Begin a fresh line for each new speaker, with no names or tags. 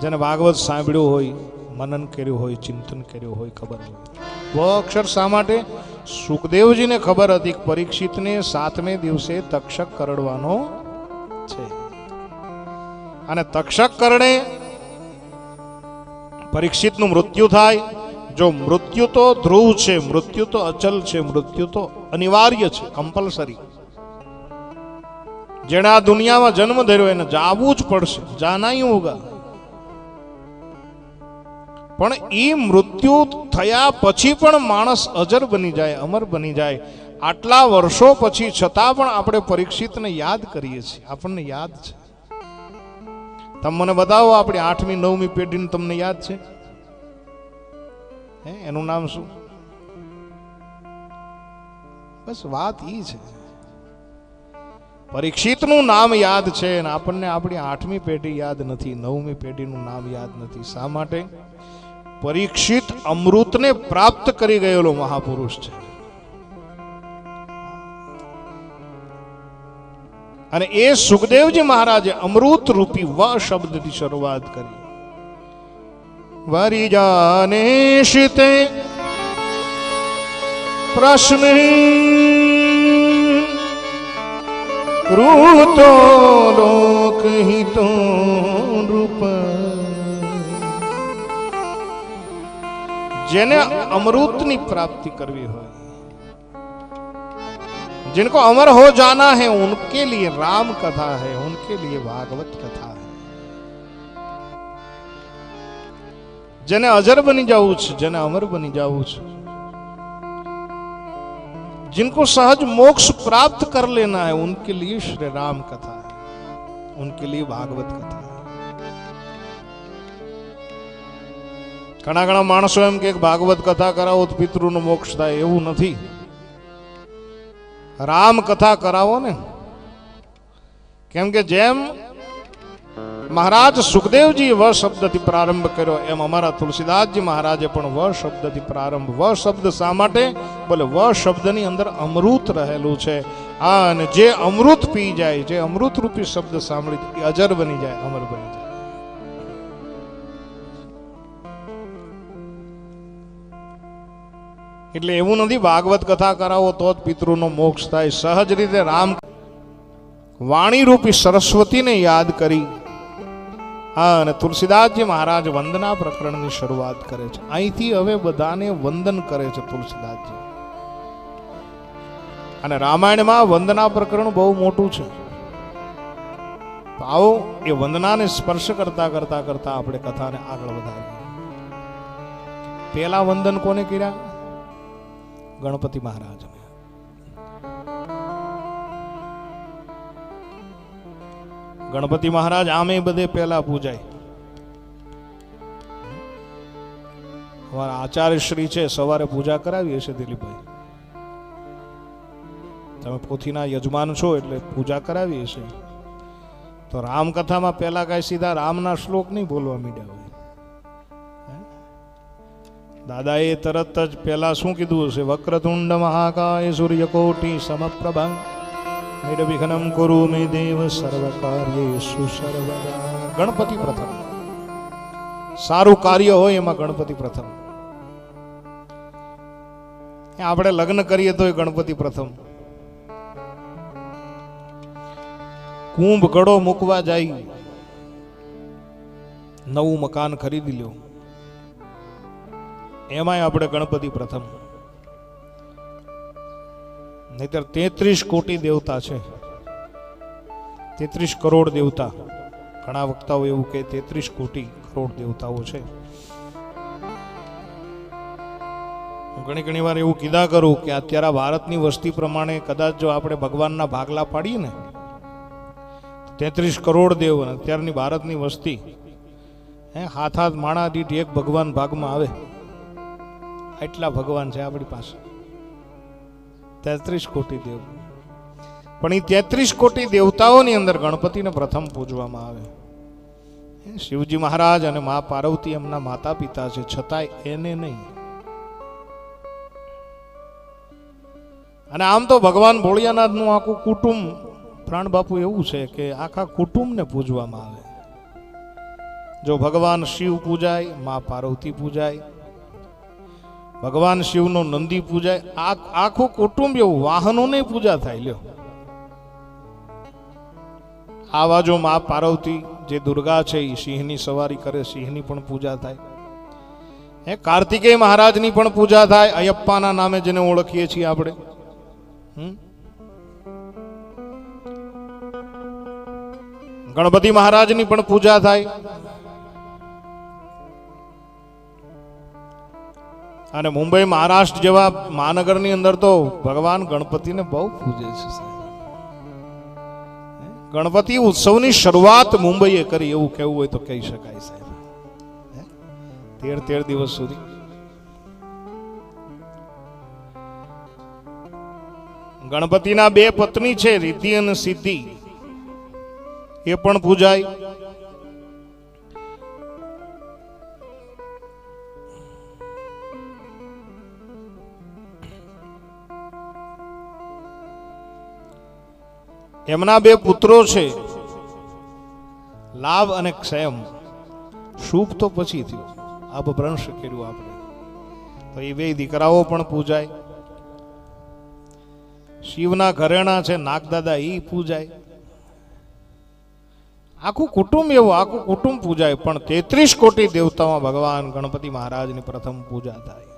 જેને ભાગવત સાંભળ્યું હોય, મનન કર્યું હોય, ચિંતન કર્યું હોય, ખબર હોય. વ અક્ષર શા માટે? સુખદેવજીને ખબર હતી પરીક્ષિતને સાતમે દિવસે તક્ષક કરડવાનો છે. અને તક્ષક કરણે પરીક્ષિતનું મૃત્યુ થાય. જો મૃત્યુ તો ધ્રુવ છે, મૃત્યુ તો અચલ છે, મૃત્યુ તો અનિવાર્ય છે કમ્પલસરી જેણે આ દુનિયામાં જન્મ ધર્યો, એને જાવું જ પડશે. જાનાઈ હોગા. પણ એ મૃત્યુ થયા પછી પણ માણસ અજર બની જાય, અમર બની જાય. આટલા વર્ષો પછી છતાં પણ આપણે પરીક્ષિતને યાદ કરીએ છીએ. આપણને યાદ છે. તમે મને બતાવો આપણી આઠમી, નવમી પેઢીને તમને યાદ છે? હે, એનું નામ શું? બસ વાત એ છે. પરીક્ષિતનું નામ યાદ છે આપણને આપણી આઠમી પેઢી યાદ નથી, નવમી પેઢીનું નામ યાદ નથી. શા માટે? પરીક્ષિત અમૃતને પ્રાપ્ત કરી ગયેલો મહાપુરુષ છે. અને એ સુખદેવજી મહારાજે અમૃત રૂપી વ શબ્દથી શરૂઆત કરી. વરી જાને શીતે પ્રશ્ન કૃતો લોકહિતો જેને અમૃતની પ્રાપ્તિ કરવી હોય जिनको अमर हो जाना है उनके लिए राम कथा है उनके लिए भागवत कथा है જેને અજર બની જવું છે જેને અમર બની જવું છે जिनको सहज मोक्ष प्राप्त कर लेना है उनके लिए श्री राम कथा है उनके लिए भागवत कथा है ઘણા ઘણા માણસો એમ કે ભાગવત કથા કરાવો તો પિતૃનો મોક્ષ થાય એવું નથી. રામ કથા કરાવો ને. કેમ કે જેમ મહારાજ સુખદેવજી વ શબ્દથી પ્રારંભ કર્યો, એમ અમારા તુલસીદાસજી મહારાજે પણ વ શબ્દથી પ્રારંભ. વ શબ્દ શા માટે? બોલે, વ શબ્દની અંદર અમૃત રહેલું છે. આ અને જે અમૃત પી જાય, જે અમૃત રૂપી શબ્દ સાંભળી અજર બની જાય, અમર બની જાય. એટલે એવું નથી, ભાગવત કથા કરાવો તો જ પિતૃનો મોક્ષ થાય. સહજ રીતે રામ વાણી રૂપી સરસ્વતીને યાદ કરી. હા, અને તુલસીદાસજી મહારાજ વંદના પ્રકરણની શરૂઆત કરે છે. અહીંથી હવે બધાને વંદન કરે છે તુલસીદાસજી. અને રામાયણમાં વંદના પ્રકરણ બહુ મોટું છે. આવો, એ વંદનાને સ્પર્શ કરતા કરતા કરતા આપણે કથાને આગળ વધારીએ. પહેલા વંદન કોને કર્યા? ગણપતિ મહારાજને ગણપતિ મહારાજ આમે બધે પહેલા પૂજાય. અમારા આચાર્ય શ્રી છે, સવારે પૂજા કરાવીએ છે દિલીપભાઈ. તમે પોથીના યજમાન છો એટલે પૂજા કરાવીએ છીએ. તો રામકથામાં પહેલા કાંઈ સીધા રામના શ્લોક નહીં બોલવા મીડ્યા હોય. દાદાએ તરત જ પહેલાં શું કીધું હશે? વક્રતુંડ મહાકાય સૂર્યકોટિ સમપ્રભા. નિર્વિઘ્નમ કુરુ મે દેવ સર્વ કાર્યેષુ સર્વદા. ગણપતિ પ્રથમ. સારું કાર્ય હોય એમાં ગણપતિ પ્રથમ. એ આપણે લગ્ન કરીએ તો ગણપતિ પ્રથમ. કુંભ ગળો મૂકવા જાય. નવું મકાન ખરીદી લ્યો. એમાંય આપણે ગણપતિ પ્રથમ. નહીતર તેત્રીસ કોટી દેવતા છે. તેત્રીસ કરોડ દેવતા. ઘણા વક્તાઓ એવું કે તેત્રીસ કોટી કરોડ દેવતાઓ છે. હું ઘણી ઘણી વાર એવું કીધા કરું કે અત્યારે ભારતની વસ્તી પ્રમાણે કદાચ જો આપણે ભગવાનના ભાગલા પાડીએ ને તેત્રીસ કરોડ દેવ અત્યારની ભારતની વસ્તી, હે, હાથ હાથ માણા દીઠ એક ભગવાન ભાગમાં આવે. એટલા ભગવાન છે આપણી પાસે. તેત્રીસ કોટી દેવ. પણ એ તેત્રીસ કોટી દેવતાઓની અંદર ગણપતિને પ્રથમ પૂજવામાં આવે. શિવજી મહારાજ અને મા પાર્વતી એમના માતા પિતા છે, છતાંય એને નહીં. અને આમ તો ભગવાન ભોળિયાનાથનું આખું કુટુંબ, પ્રાણ બાપુ એવું છે કે આખા કુટુંબને પૂજવામાં આવે. જો ભગવાન શિવ પૂજાય, મા પાર્વતી પૂજાય ભગવાન શિવનો નંદી પૂજાય. આ આખું કુટુંબ એવું વાહનોની પૂજા થાય, લ્યો. આવા જો મા પાર્વતી જે દુર્ગા છે એ સિંહની સવારી કરે, સિંહની પણ પૂજા થાય. હે, કાર્તિકેય મહારાજની પણ પૂજા થાય. અયપ્પાના નામે જેને ઓળખીએ છીએ આપણે? ગણપતિ મહારાજની પણ પૂજા થાય. અને મુંબઈ મહારાષ્ટ્ર જેવા મહાનગરની અંદર તો ભગવાન ગણપતિને બહુ પૂજે છે. ગણપતિ ઉત્સવની શરૂઆત મુંબઈએ કરી, એવું કહેવું હોય તો કહી શકાય સાહેબ. તેર તેર દિવસ સુધી. ગણપતિના બે પત્ની છે, રિદ્ધિ અને સિદ્ધિ. એ પણ પૂજાય. એમના બે પુત્રો છે. લાભ અને ક્ષયમ. શુભ તો પછી થયું. અપભ્રંશ કર્યું આપણે. તો એ બે દીકરાઓ પણ પૂજાય. શિવના ઘરેણા છે, નાગદાદા એ પૂજાય. આખું કુટુંબ એવું, આખું કુટુંબ પૂજાય. પણ તેત્રીસ કોટી દેવતામાં ભગવાન ગણપતિ મહારાજની પ્રથમ પૂજા થાય.